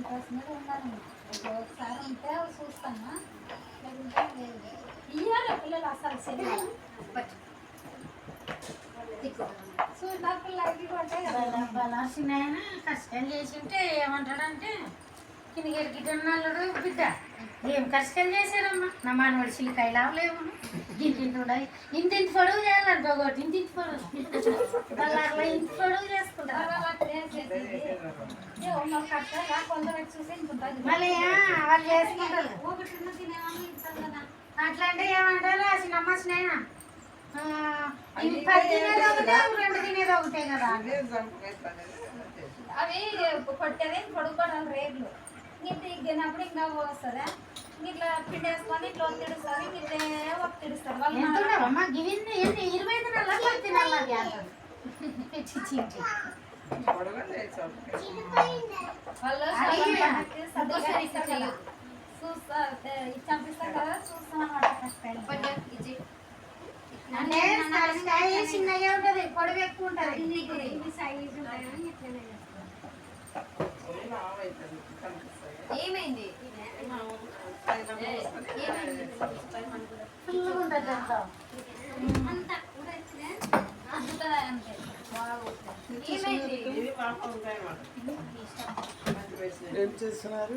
Interest మీద ఉన్నాను ఒకసారి ఉంటే చూస్తాను లేకుంటే లేదు ఇయ్యాలి పిల్లలు అసలు సెలవు చూసిన పిల్లలకి కొట్టే బలాసిన కష్టం చేసింటే ఏమంటాడంటే కిందికి గిన్నెలు బిడ్డ ఏం కష్టం చేశారమ్మా నా మానవుడు చిలికాయ లావలేము ఇంటింటి ఇంత ఇంత పొడవు చేయాలంట ఒకటి ఇంటింటి పొడుగు బల్లార్లో ఇంటి పొడుగు చేసుకుంటారు మళ్ళీ వాళ్ళు చేసుకుంటారు. ఒకటి తినేవాళ్ళు ఇస్తారు కదా అట్లా అంటే ఏమంటారు చిన్నమ్మ స్నేహ పది తినేది ఒకటే రెండు తినేది ఒకటే కదా. అవి కొట్టేది పొడుగుకోవడం రేట్లు ఇంత ఇగ్గినప్పుడు ఇంకా వస్తుందా ఇట్లా పిండి వేసుకొని ఇట్లా ఒత్తిడిస్తారు ఇట్లే వాళ్ళు ఉన్నావమ్మా గివి ఎన్ని? ఇరవై తినాలా తినాలా చూస్తా కదా చిన్నగా ఉంటది పొడవు ఎక్కువ ఉంటది ఏమైంది అంత కూడా ఏమైంది? ఏం చేస్తున్నారు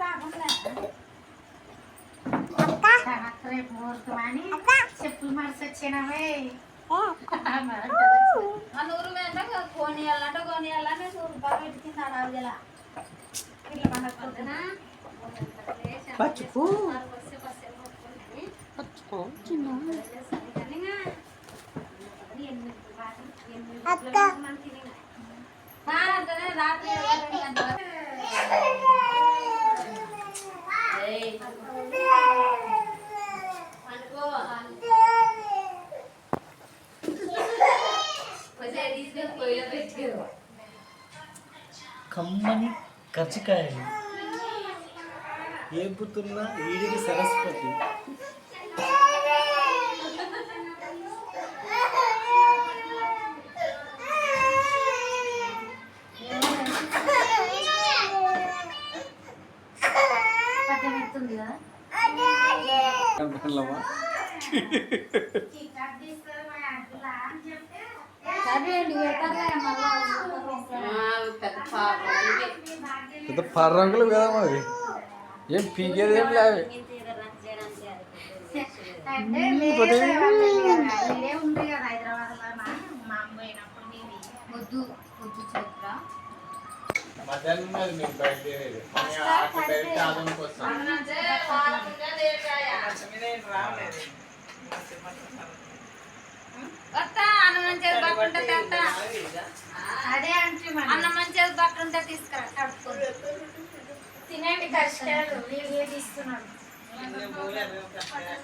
రాకుండా రేపు ఊరుకు అని చెప్పులు మరిసి వచ్చినావే ఆ నూరు మీద కొనియాలంటే కొనియాలని నూరు రూపాయలు పెట్టి పచ్చుకో రాత్రి రెండు గంటల వరకు. ఏయ్. పండుకో కొంచెం తీసుకొని పొయ్యిలో పెట్టు కమ్మని కజ్జికాయలు ఏపుతున్న ఈడికి సరస్వతి. పద్దెం పర్రంగులు కదా మరి. ఏం పీకేది ఏం లేదు అన్నం మంచిగా పక్కుంటే తీసుకురా. తినండి కష్టాలు వీడియో తీస్తున్నాడు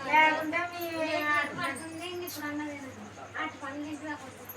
లేకుంటే మీ పడుతుంది ఇప్పుడు అన్నది అటు పని పట్టి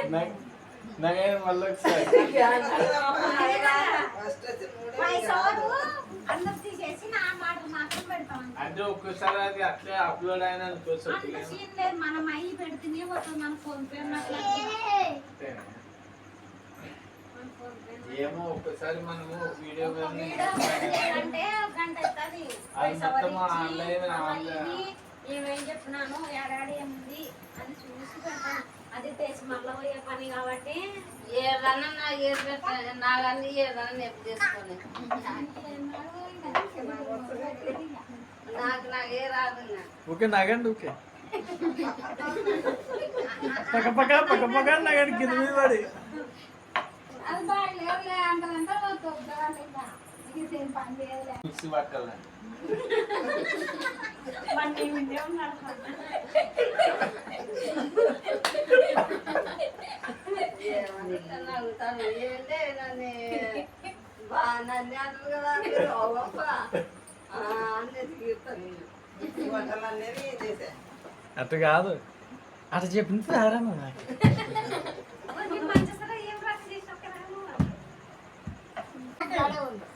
మళ్ళీ ఒకసారి అంటే ఒక్కసారి అది అట్లే అప్లోడ్ అయిన మనం అయ్యి పెడితేనే మన ఫోన్ పే ఏమో ఒక్కసారి మనము వీడియో అంటే ఆన్లైన్ ఆన్లైన్ ఏమేం చెప్తున్నాను ఏడాడి ఏముంది అని చూసి పెడతాను. అది తెచ్చి మళ్ళీ పోయే పని కాబట్టి ఏదన్నా నాకు ఏది నాకన్నీ ఏదన్నా నొప్పి చేసుకొని. నాకు నాకు ఏ రాదు. ఓకే నగండి ఓకే పక్క పక్క పక్క పక్క నగండి కింద మీద పడి. అది బాగలేదులే అంటారంటే వద్దు మిక్సీ ఏంటే నన్ను బాగా నన్ను అంటారు కదా మీరు ఓగప్ప అన్నీ తీరుతాను అట్ట కాదు. అట్ట చెప్పింది నాకు పంచసర ఏం రాసి చేసావు కదా ఇట్లా కాదమ్మా ఒకటే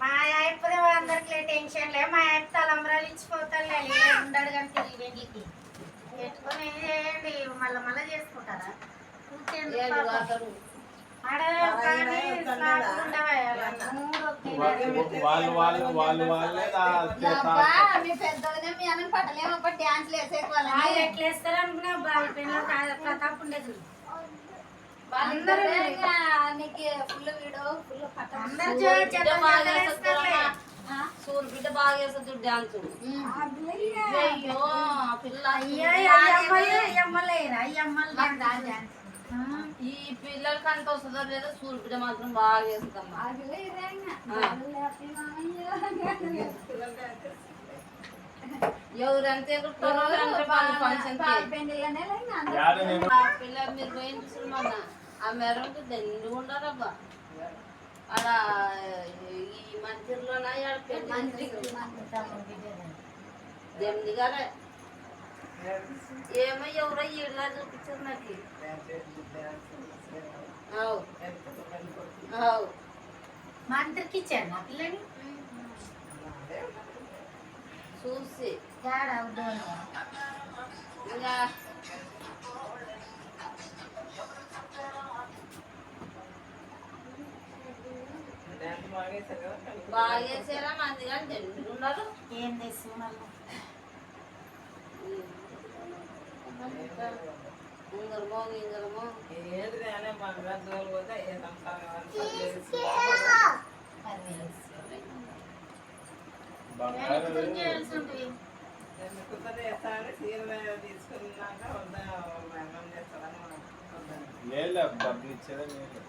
మా అయిపోతే అందరికి టెన్షన్ లే. మా అయిపు తలంబరాలు ఇచ్చిపోతారు ఉండడు కానీ తిరిగి వెళ్ళికి పెట్టుకొని చేయండి మళ్ళీ మళ్ళీ చేసుకుంటారా? వాళ్ళు మీ పెద్దోనే మీ అన్న పట్టలేము ఒక డాన్స్ వేసేది వాళ్ళు వాళ్ళని ఎట్లా వేస్తారు అనుకున్నా బాల్ పెన్లో ప్రతాప్ ఉండేది వాళ్ళందరూ ఇంకా నీకు ఫుల్ వీడియో ఫుల్ పట్ట. అందరు సూరు జో- బిడ్డ చెత్త బాగా వేస్తుంది డాన్స్ అయ్యో పిల్ల ఈ పిల్లలకి అంత వస్తుందో లేదో సూరు బిడ్డ మాత్రం బాగా వేస్తుందమ్మా ఎవరు ఎంత ఎగురుతారో అంటే వాళ్ళ ఫంక్షన్ యాడ నేను? ఆ పిల్ల మీరు పోయిన చూసారు మొన్న ఆ మెరంకి దండి ఉండారబ్బా ఆడ ఈ మందిర్లోన మంత్రి దెండి గారే. ఏమో ఎవరో చూపించారు నాకు. అవు. అవు. మంత్రికి ఇచ్చారు నా పిల్లని? చూసి యాడ అవుతాను ఇంకా బాగా చేసారా మంది కానీ దండి ఉన్నారు ఏం తెచ్చు మళ్ళీ ఇంగరమో ఇంగరమో బంగారు చేయాల్సి ఉంటుంది లేదు డబ్బులు ఇచ్చేదే లేదు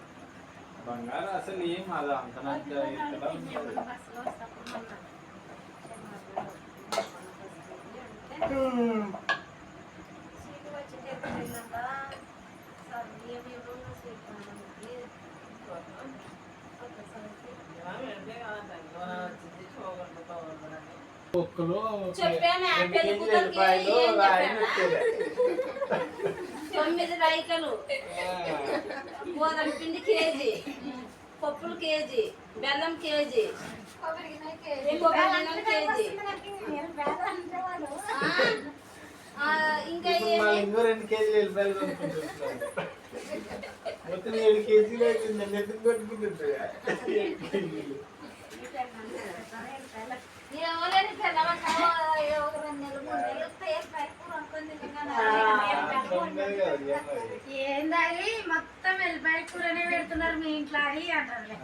బంగారం అసలు ఏం అది అంతనంత ఇక్కడ ఉంటుంది ఒక్కరు చెప్పాను, ఆ రెండు పెళ్ళి కేజీల కూతురికి ఎల్లిపాయలు ఏం ఒక ఆయన వచ్చేది. తొమ్మిది రైకలు. గోధుమ పిండి కేజీ పప్పులు కేజీ బెల్లం కేజీ కేజీ. ఇంకా రెండు కేజీలు కొనుక్కుంటున్నారు. మొత్తం ఏడు కేజీలు అవుతుంది ఎందుకు కొట్టుకుంటుంది ఏడు కేజీలు ఎవరైనా పిల్లవాళ్ళు ఒక రెండు నెలలు మూడు నెలలు పేరు పైపు అనుకుంది ఏం. ఏందాయి మొత్తం వెళ్ళిపోయి కూరనే పెడుతున్నారు మీ ఇంట్లో అని అంటారులే.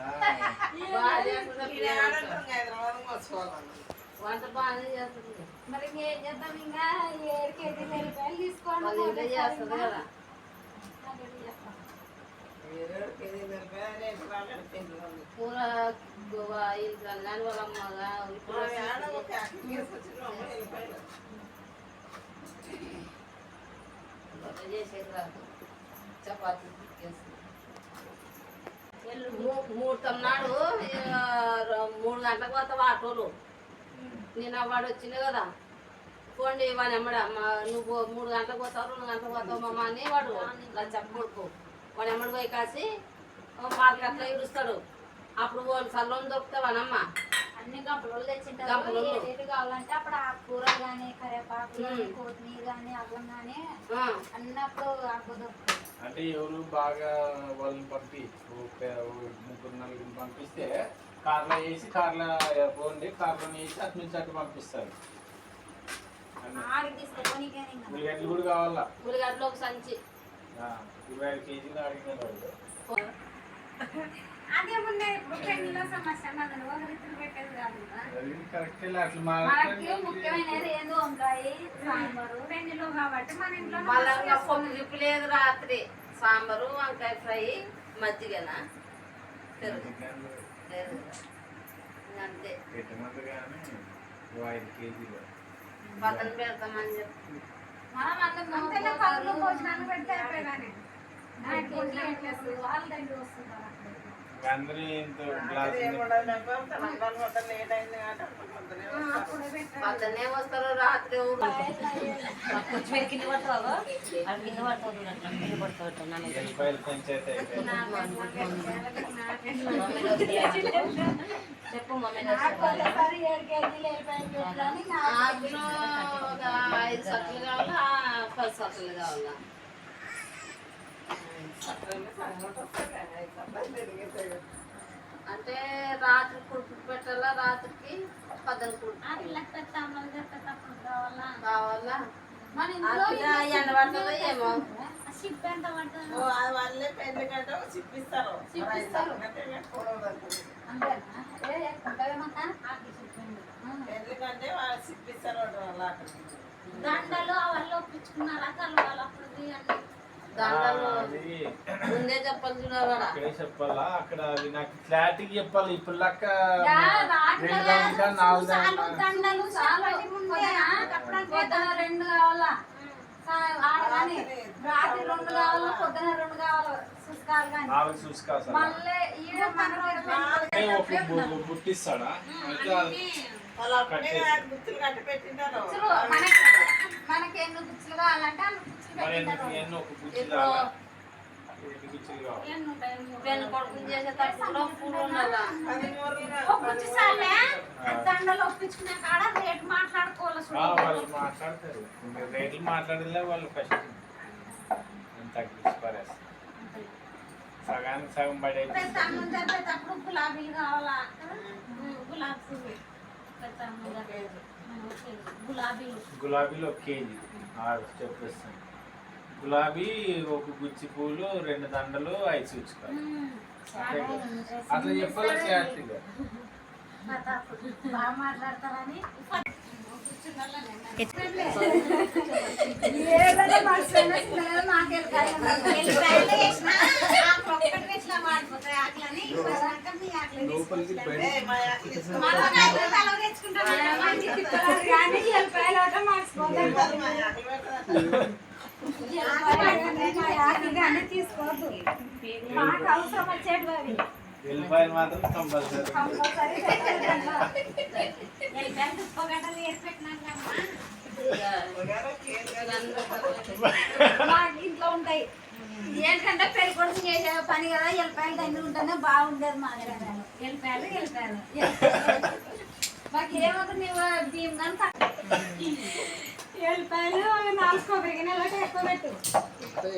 బాగా చేస్తుంది వంట బాగానే చేస్తుంది మరి ఇంకేం చేద్దాం? ఇంకా ఏడు కేజీలు వెళ్ళిపోయాలు తీసుకోండి చేస్తుంది కదా. కూర ఇంట్లో వాళ్ళ అమ్మగా ఇప్పుడు వంట చేసేది రాదు చపాతీ ముహూర్తం నాడు మూడు గంటలకు పోతావు ఆటోలు? నేను వాడు వచ్చింది కదా. పోండి వాడు అమ్మడ మా నువ్వు మూడు గంటలకు పోతావు రెండు గంటలకు పోతావు అమ్మ అని వాడు లచ్చప్ప కొడుకు వాడు ఎమ్మడి పోయి కాసి పాలకి అట్లా ఇరుస్తాడు అప్పుడు వాళ్ళు సల్లం దొరుకుతావానమ్మ అన్ని గంపలు తెచ్చింటారు. ఏదేది కావాలంటే అప్పుడు ఆ కరివేపాకు కానీ ఉమ్. కొత్తిమీర కానీ అల్లం కానీ ఆ, అన్నప్పుడు అంటే ఎవరు బాగా వాళ్ళని పంపి ముగ్గురు నలుగురు పంపిస్తే కార్లో వేసి కార్లో పోండి కార్లో వేసి అటు నుంచి అటు పంపిస్తారు. ఉల్లిగడ్డలు కూడా కావాలా ఉల్లిగడ్డలు ఒక సంచి ఆ, ఇరవై ఐదు కేజీలు అడిగిన మళ్ళీ రాత్రి. సాంబారు వంకాయ ఫ్రై మజ్జిగన? అంతే. పెడతామని చెప్పి. మనం భోజనాలు పెడితే వాళ్ళు దగ్గర వస్తున్నారు అక్కడ. అందరూ ఇంత గ్లాస్ అప్పుడే పెట్టారు. పక్కనే వస్తారు రాత్రి ఊరు ఎల్లిపాయలు పంచాయతీ అయిపోయింది చెప్పు మమ్మీ నాకు ఒకసారి ఏడు కేజీలు వెళ్ళిపోయి పెట్టాలని నాకు నాకు ఒక ఐదు సట్లు కావాలా పది సట్లు కావాలా అంటే రాత్రి కుడుపు పెట్టాలా? రాత్రికి పెద్ద అమ్మలు చెప్పేటప్పుడు కావాలా? మన ఇంట్లో ఎండ పడుతుందో ఏమో. షిప్ ఎంత పడుతుంది? వాళ్ళే ఏ ఎక్కుంటావేమక్క ఆకి చెప్పింది కంటే వాళ్ళు అలా దండలు అవన్నీ ఒప్పించుకున్నారా? కలవాలి? అప్పుడు ముందే చెప్పాలి అక్కడే చెప్పాలా? అక్కడ అది నాకు క్లారిటీకి చెప్పాలి. ఇప్పుడు లెక్క రెండు కావాలా? ఆడగాని రాత్రి రెండు కావాలా? పొద్దున రెండు కావాలా? మనకి మనకి ఎన్ని గుచ్చులు కావాలంటే అన్ని గుచ్చులు కొడుకుని పూలు దండలు ఒప్పించుకునే కాడ రేటు మాట్లాడుకోవాలి. వాళ్ళు మాట్లాడతారు. రేట్లు మాట్లాడిలే వాళ్ళు ఫస్ట్ తగ్గించి సగానికి సగం పడేది. పెద్ద అన్నం జరిపేటప్పుడు గులాబీలు కావాలా? గులాబీ పువ్వు. పెద్ద అన్నం జరిపేది. ఓకే. గులాబీలు గులాబీలు ఒక కేజీ. ఆరు చెప్పేస్తాను. గులాబీ ఒక గుచ్చి పూలు రెండు దండలు ఐదు కదా. అట్లా చెప్పాలి క్లారిటీగా? లోపలికి బయట వెళ్ళిపోయిన మాత్రం కంపల్సరీ ఇంట్లో ఉంటాయి. ఏంటంటే పెళ్ళి కొడుకు చేసే పని కదా ఎల్లిపాయలు దండి ఉంటేనే బాగుండేది మా దగ్గర ఎల్లిపాయలు. ఎల్లిపాయలు. మాకు ఏమవుతుంది బియ్యం కానీ తక్కువ ఎల్లిపాయలు నాలుగు కొబ్బరి గిన్నెలు ఎక్కువ పెట్టు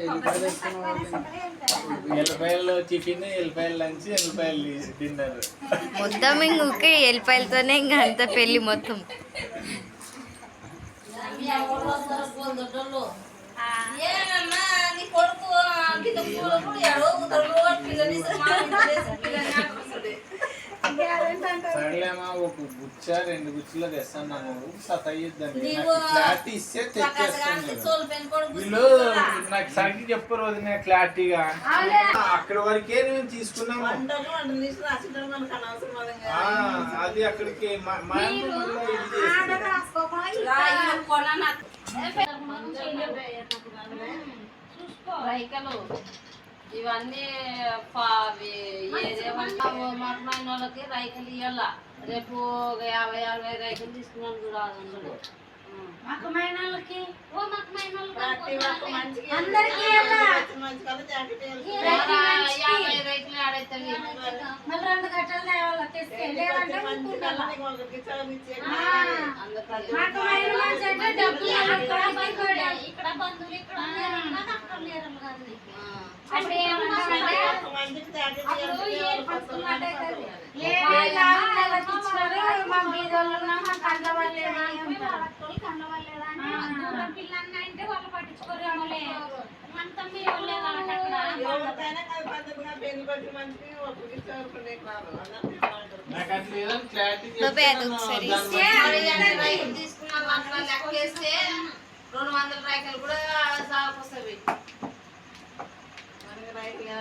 ఎల్లిపాయలు వేసుకున్నాం తక్కువనే ఎల్లిపాయలు. ఎల్లిపాయలు టిఫిన్ ఎల్లిపాయలు లంచ్ ఎల్లిపాయలు డిన్నర్ మొత్తం ఇంకొకే ఎల్లిపాయలతోనే ఇంకా అంత పెళ్ళి మొత్తం కొడుకు సరేలేమా ఒక గుచ్చ రెండు గుచ్చులో తెస్తాను నన్ను సతయ్యద్దండి క్లారిటీ ఇస్తే తెచ్చేస్తాను వీళ్ళు నాకు సరిగ్గా చెప్పరు వదిన క్లారిటీగా అక్కడి వరకే నేను తీసుకున్నాము అది అక్కడికి మా చూసుకో. ఇవన్నీ పావి మరణమైన వాళ్ళకి రైతులు ఇవ్వాల రేపు ఒక యాభై అరవై రైతులు తీసుకున్నాను కూడా రెండు గంటలు తేవాలి? తీసుకెళ్ళి ఇక్కడ బంధువులు ఇక్కడ అప్పుడు ఏ పడుతున్నట్టు మా మీద తీసుకున్నాస్తే రెండు వందల రైకలు కూడా సాగుకొస్తాయి రైతులు